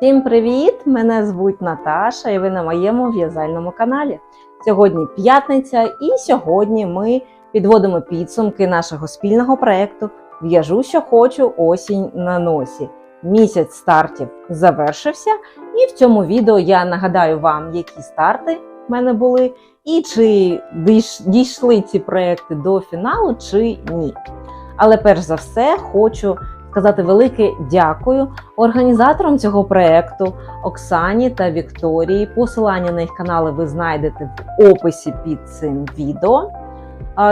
Всім привіт! Мене звуть Наташа і ви на моєму в'язальному каналі. Сьогодні п'ятниця, і сьогодні ми підводимо підсумки нашого спільного проєкту В'яжу, що хочу, осінь на носі. Місяць стартів завершився, і в цьому відео я нагадаю вам, які старти в мене були, і чи дійшли ці проекти до фіналу, чи ні. Але перш за все хочу сказати велике дякую організаторам цього проекту Оксані та Вікторії. Посилання на їх канали ви знайдете в описі під цим відео.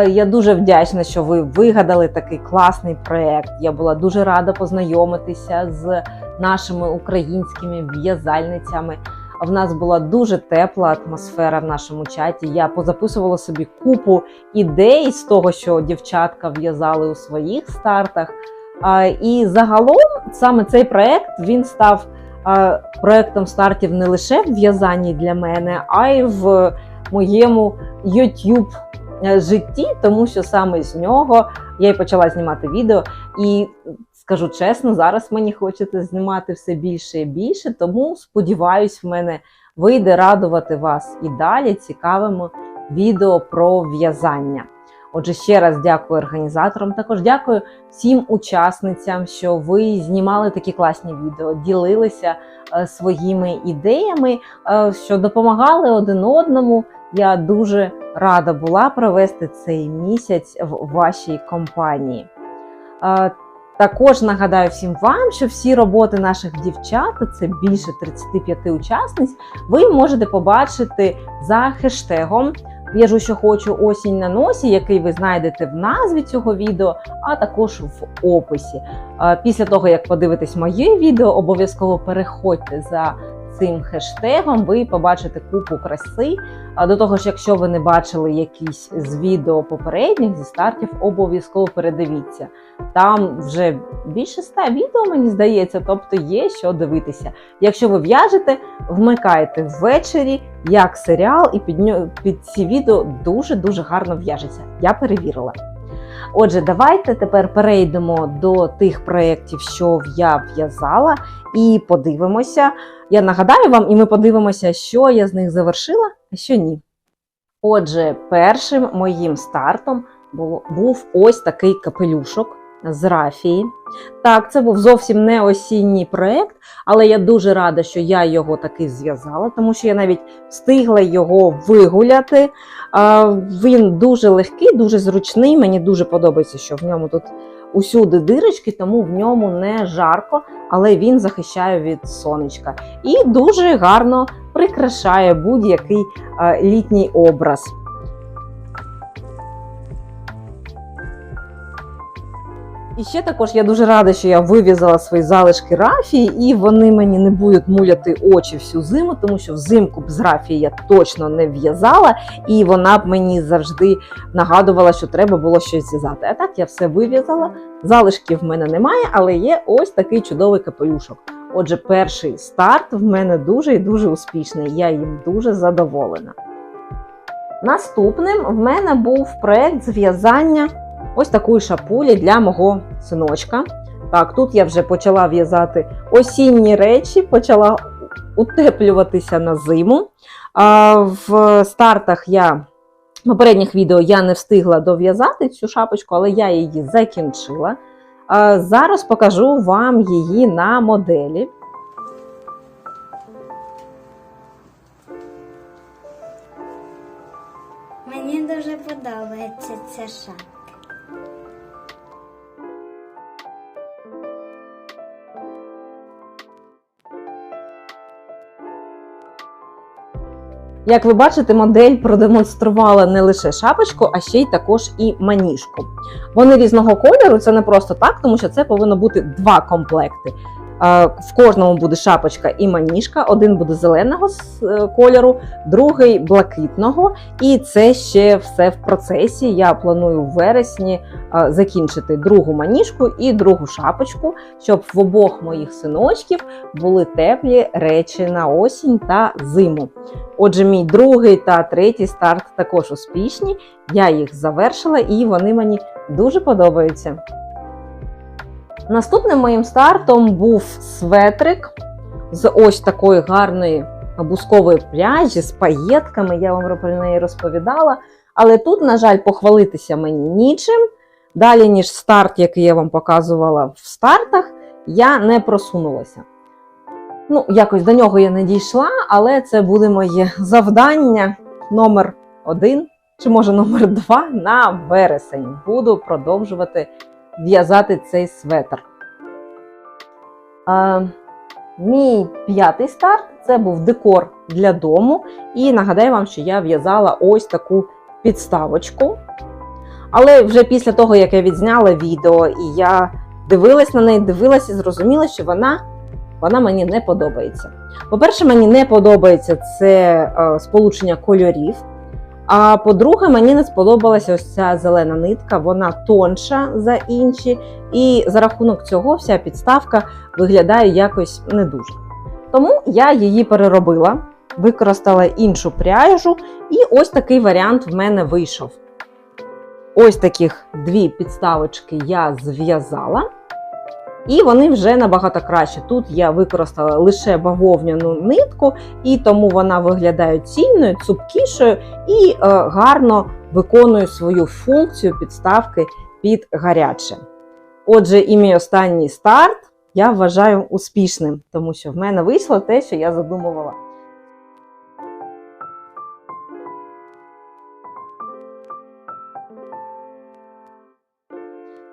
Я дуже вдячна, що ви вигадали такий класний проект. Я була дуже рада познайомитися з нашими українськими в'язальницями. В нас була дуже тепла атмосфера в нашому чаті. Я позаписувала собі купу ідей з того, що дівчатка в'язали у своїх стартах. І загалом саме цей проект він став проектом стартів не лише в в'язанні для мене, а й в моєму YouTube е, житті, тому що саме з нього я й почала знімати відео. І скажу чесно, зараз мені хочеться знімати все більше і більше, тому сподіваюсь, в мене вийде радувати вас і далі цікавими відео про в'язання. Отже, ще раз дякую організаторам. Також дякую всім учасницям, що ви знімали такі класні відео, ділилися е, своїми ідеями, е, що допомагали один одному. Я дуже рада була провести цей місяць в вашій компанії. Е, Також нагадаю всім вам, що всі роботи наших дівчат, це більше 35 учасниць, ви можете побачити за хештегом В'яжу, що хочу осінь на носі, який ви знайдете в назві цього відео, а також в описі. Після того, як подивитесь моє відео, обов'язково переходьте за цим хештегом, ви побачите купу краси. А до того ж, якщо ви не бачили якісь з відео попередніх зі стартів, обов'язково передивіться. Там вже більше ста відео, мені здається, тобто є що дивитися. Якщо ви в'яжете, вмикайте ввечері як серіал, і під, під ці відео дуже-дуже гарно в'яжеться. Я перевірила. Отже, давайте тепер перейдемо до тих проєктів, що я в'язала, і подивимося. Я нагадаю вам, і ми подивимося, що я з них завершила, а що ні. Отже, першим моїм стартом був ось такий капелюшок з рафії. Так, це був зовсім не осінній проєкт, але я дуже рада, що я його таки зв'язала, тому що я навіть встигла його вигуляти. Він дуже легкий, дуже зручний. Мені дуже подобається, що в ньому тут усюди дирочки, тому в ньому не жарко, але він захищає від сонечка і дуже гарно прикрашає будь-який літній образ. І ще також я дуже рада, що я вив'язала свої залишки рафії, і вони мені не будуть муляти очі всю зиму, тому що взимку б з рафії я точно не в'язала, і вона б мені завжди нагадувала, що треба було щось зв'язати. А так я все вив'язала. Залишків в мене немає, але є ось такий чудовий капелюшок. Отже, перший старт в мене дуже і дуже успішний. Я їм дуже задоволена. Наступним в мене був проект зв'язання ось такої шапулі для мого синочка. Так, тут я вже почала в'язати осінні речі, почала утеплюватися на зиму. В стартах я в попередніх відео я не встигла дов'язати цю шапочку, але я її закінчила. Зараз покажу вам її на моделі. Мені дуже подобається ця шапка. Як ви бачите, модель продемонструвала не лише шапочку, а ще й також і маніжку. Вони різного кольору, це не просто так, тому що це повинно бути два комплекти. В кожному буде шапочка і маніжка, один буде зеленого е, кольору, другий блакитного. І це ще все в процесі. Я планую в вересні закінчити другу маніжку і другу шапочку, щоб в обох моїх синочків були теплі речі на осінь та зиму. Отже, мій другий та третій старт також успішні. Я їх завершила і вони мені дуже подобаються. Наступним моїм стартом був светрик з ось такої гарної бускової пряжі з паєтками. Я вам про неї розповідала. Але тут, на жаль, похвалитися мені нічим. Далі, ніж старт, який я вам показувала в стартах, я не просунулася. Ну, якось до нього я не дійшла, але це буде моє завдання номер один, чи може номер два на вересень. Буду продовжувати в'язати цей светр. Мій п'ятий старт це був декор для дому. І нагадаю вам, що я в'язала ось таку підставочку. Але вже після того, як я відзняла відео, і я дивилась на неї, дивилась і зрозуміла, що вона, вона мені не подобається. По-перше, мені не подобається це е, сполучення кольорів. А по-друге, мені не сподобалася ось ця зелена нитка, вона тонша за інші, і за рахунок цього вся підставка виглядає якось не дуже. Тому я її переробила, використала іншу пряжу, і ось такий варіант в мене вийшов. Ось таких дві підставочки я зв'язала, і вони вже набагато краще. Тут я використала лише бавовняну нитку, і тому вона виглядає цільною, цупкішою і е, гарно виконує свою функцію підставки під гаряче. Отже, і мій останній старт я вважаю успішним, тому що в мене вийшло те, що я задумувала.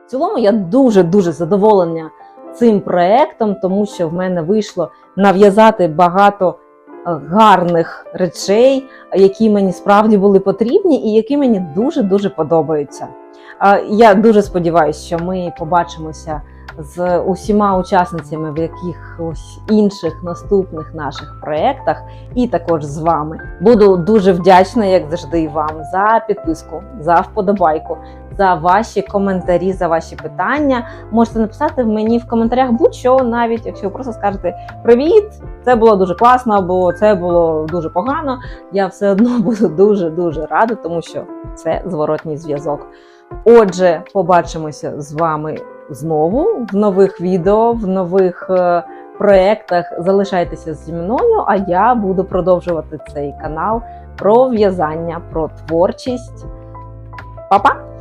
В цілому я дуже-дуже задоволена цим проектом, тому що в мене вийшло нав'язати багато е, гарних речей, які мені справді були потрібні і які мені дуже-дуже подобаються. Я дуже сподіваюся, що ми побачимося з усіма учасницями в якихось інших наступних наших проєктах, і також з вами. Буду дуже вдячна, як завжди, вам за підписку, за вподобайку, за ваші коментарі, за ваші питання. Можете написати мені в коментарях будь-що, навіть якщо ви просто скажете Привіт! Це було дуже класно, або це було дуже погано. Я все одно буду дуже дуже рада, тому що це зворотній зв'язок. Отже, побачимося з вами знову в нових відео, в нових е, проєктах. Залишайтеся зі мною, а я буду продовжувати цей канал про в'язання, про творчість. Па-па!